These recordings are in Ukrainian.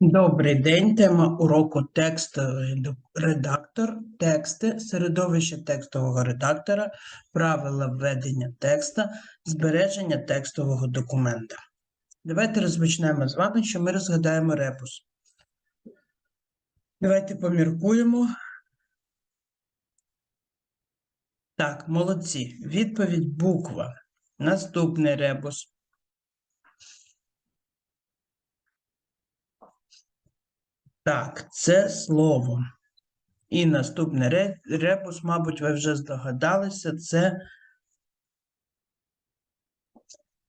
Добрий день. Тема уроку текстовий редактор, тексти, середовище текстового редактора, правила введення текста, збереження текстового документа. Давайте розпочнемо з вами, що ми розгадаємо ребус. Давайте поміркуємо. Так, молодці. Відповідь буква. Наступний ребус. Так, це слово. І наступний ребус, мабуть, ви вже здогадалися, це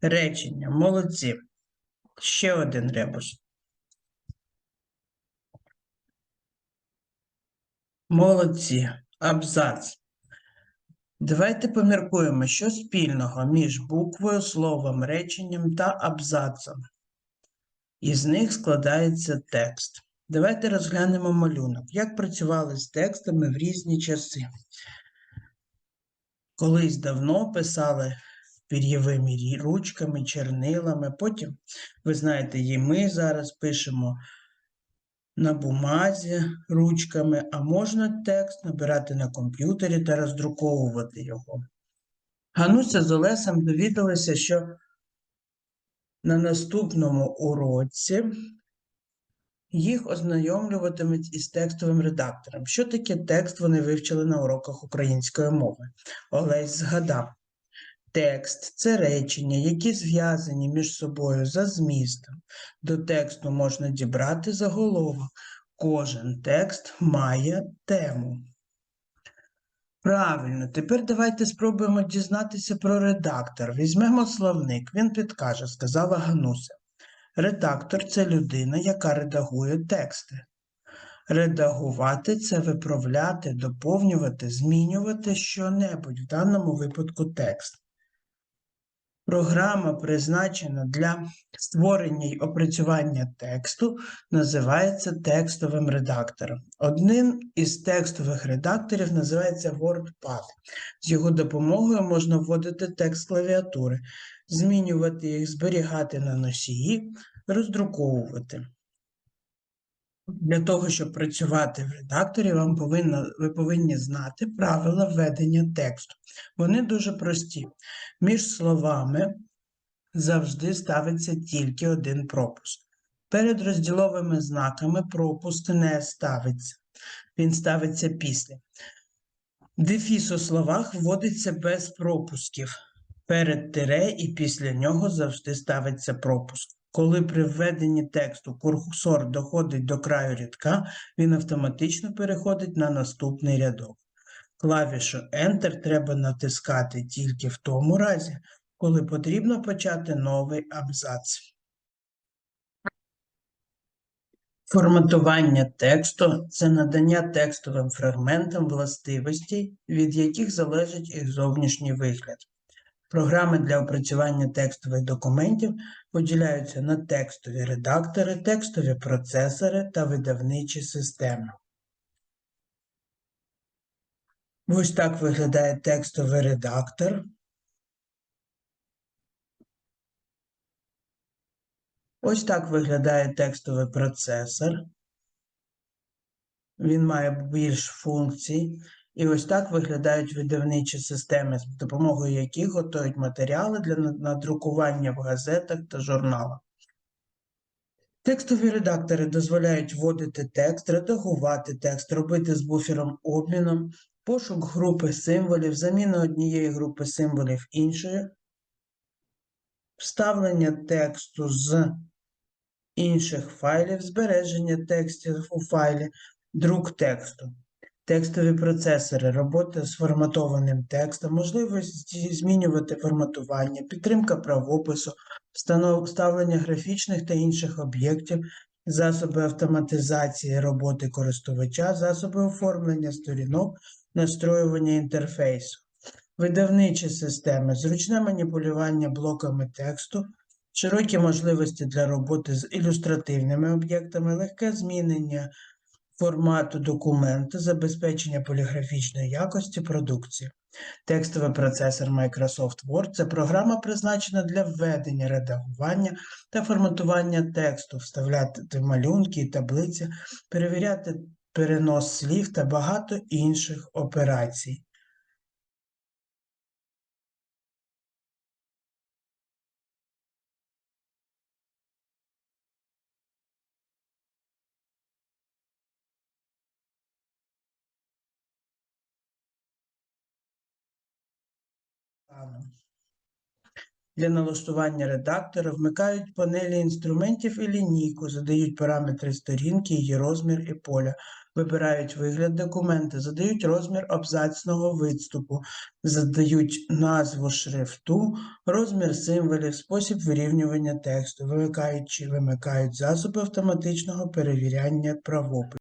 речення. Молодці. Ще один ребус. Молодці. Абзац. Давайте поміркуємо, що спільного між буквою, словом, реченням та абзацом. Із них складається текст. Давайте розглянемо малюнок. Як працювали з текстами в різні часи. Колись давно писали пір'євими ручками, чернилами. Потім, ви знаєте, і ми зараз пишемо на бумазі ручками, а можна текст набирати на комп'ютері та роздруковувати його. Гануся з Олесем довідалися, що на наступному уроці їх ознайомлюватимуть із текстовим редактором. Що таке текст вони вивчили на уроках української мови? Олесь згадав. Текст це речення, які зв'язані між собою за змістом. До тексту можна дібрати заголовок. Кожен текст має тему. Правильно, тепер давайте спробуємо дізнатися про редактор. Візьмемо словник, він підкаже, сказала Гануся. Редактор це людина, яка редагує тексти. Редагувати це виправляти, доповнювати, змінювати що-небудь, в даному випадку текст. Програма, призначена для створення й опрацювання тексту, називається текстовим редактором. Одним із текстових редакторів називається WordPad. З його допомогою можна вводити текст клавіатури, змінювати їх, зберігати на носії, роздруковувати. Для того, щоб працювати в редакторі, вам повинно, ви повинні знати правила введення тексту. Вони дуже прості. Між словами завжди ставиться тільки один пропуск. Перед розділовими знаками пропуск не ставиться. Він ставиться після. Дефіс у словах вводиться без пропусків. Перед тире і після нього завжди ставиться пропуск. Коли при введенні тексту курсор доходить до краю рядка, він автоматично переходить на наступний рядок. Клавішу Enter треба натискати тільки в тому разі, коли потрібно почати новий абзац. Форматування тексту це надання текстовим фрагментам властивостей, від яких залежить їх зовнішній вигляд. Програми для опрацювання текстових документів поділяються на текстові редактори, текстові процесори та видавничі системи. Ось так виглядає текстовий редактор. Ось так виглядає текстовий процесор. Він має більш функцій. І ось так виглядають видавничі системи, з допомогою яких готують матеріали для надрукування в газетах та журналах. Текстові редактори дозволяють вводити текст, редагувати текст, робити з буфером обміном, пошук групи символів, заміна однієї групи символів іншою, вставлення тексту з інших файлів, збереження текстів у файлі, друк тексту. Текстові процесори, робота з форматованим текстом, можливість змінювати форматування, підтримка правопису, вставлення графічних та інших об'єктів, засоби автоматизації роботи користувача, засоби оформлення сторінок, настроювання інтерфейсу, видавничі системи, зручне маніпулювання блоками тексту, широкі можливості для роботи з ілюстративними об'єктами, легке змінення формату документу, забезпечення поліграфічної якості продукції. Текстовий процесор Microsoft Word це програма, призначена для введення, редагування та форматування тексту, вставляти малюнки і таблиці, перевіряти перенос слів та багато інших операцій. Стану. Для налаштування редактора вмикають панелі інструментів і лінійку, задають параметри сторінки, її розмір і поля, вибирають вигляд документа, задають розмір абзацного виступу, задають назву шрифту, розмір символів, спосіб вирівнювання тексту, вимикають чи вимикають засоби автоматичного перевіряння правопису.